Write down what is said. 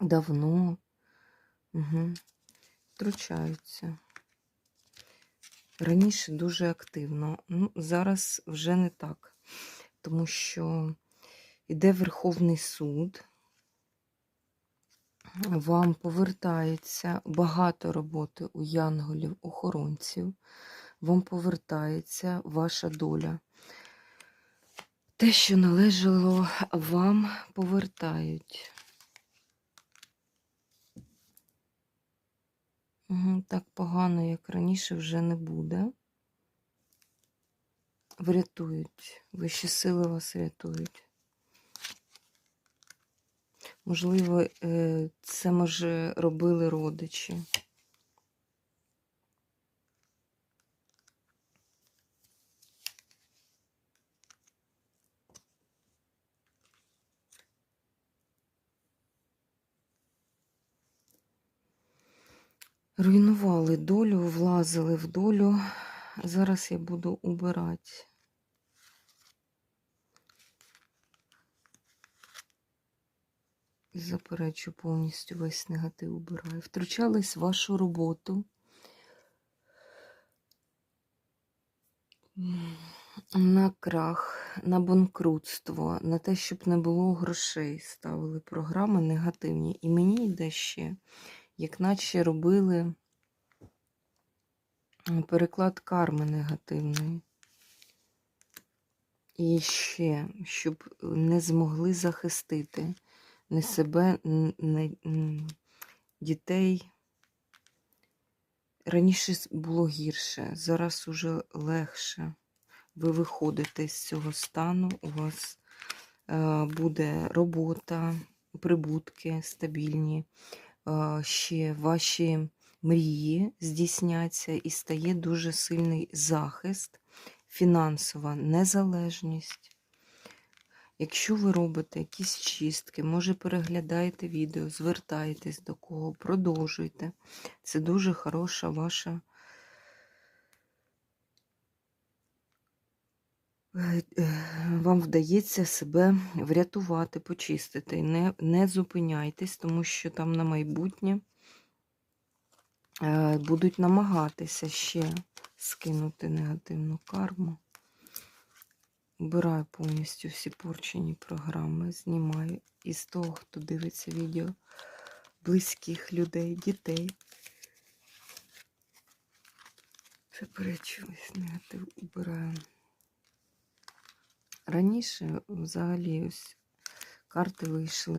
давно. Угу. Втручаються. Раніше дуже активно. Ну, зараз вже не так, тому що йде Верховний суд, вам повертається багато роботи у янголів, охоронців, вам повертається ваша доля. Те, що належало вам, повертають. Так погано, як раніше, вже не буде. Врятують. Вищі сили вас рятують. Можливо, е, це, може, робили родичі. Руйнували долю, влазили в долю. Зараз я буду убирати. Заперечу повністю весь негатив убираю. Втручались в вашу роботу. На крах, на банкрутство, на те, щоб не було грошей, ставили програми негативні. І мені йде ще, як наче робили переклад карми негативної. І ще, щоб не змогли захистити не себе, не дітей. Раніше було гірше, зараз уже легше. Ви виходите з цього стану, у вас е, буде робота, прибутки стабільні, ще ваші мрії здійсняться і стає дуже сильний захист, фінансова незалежність. Якщо ви робите якісь чистки, може переглядаєте відео, звертайтесь до кого, продовжуйте. Це дуже хороша ваша е, вам вдається себе врятувати, почистити. Не, не зупиняйтесь, тому що там на майбутнє е, будуть намагатися ще скинути негативну карму. Убираю повністю всі порчені програми, знімаю із того, хто дивиться відео близьких людей, дітей. Заперечу весь негатив убираю. Раніше взагалі ось карти вийшли.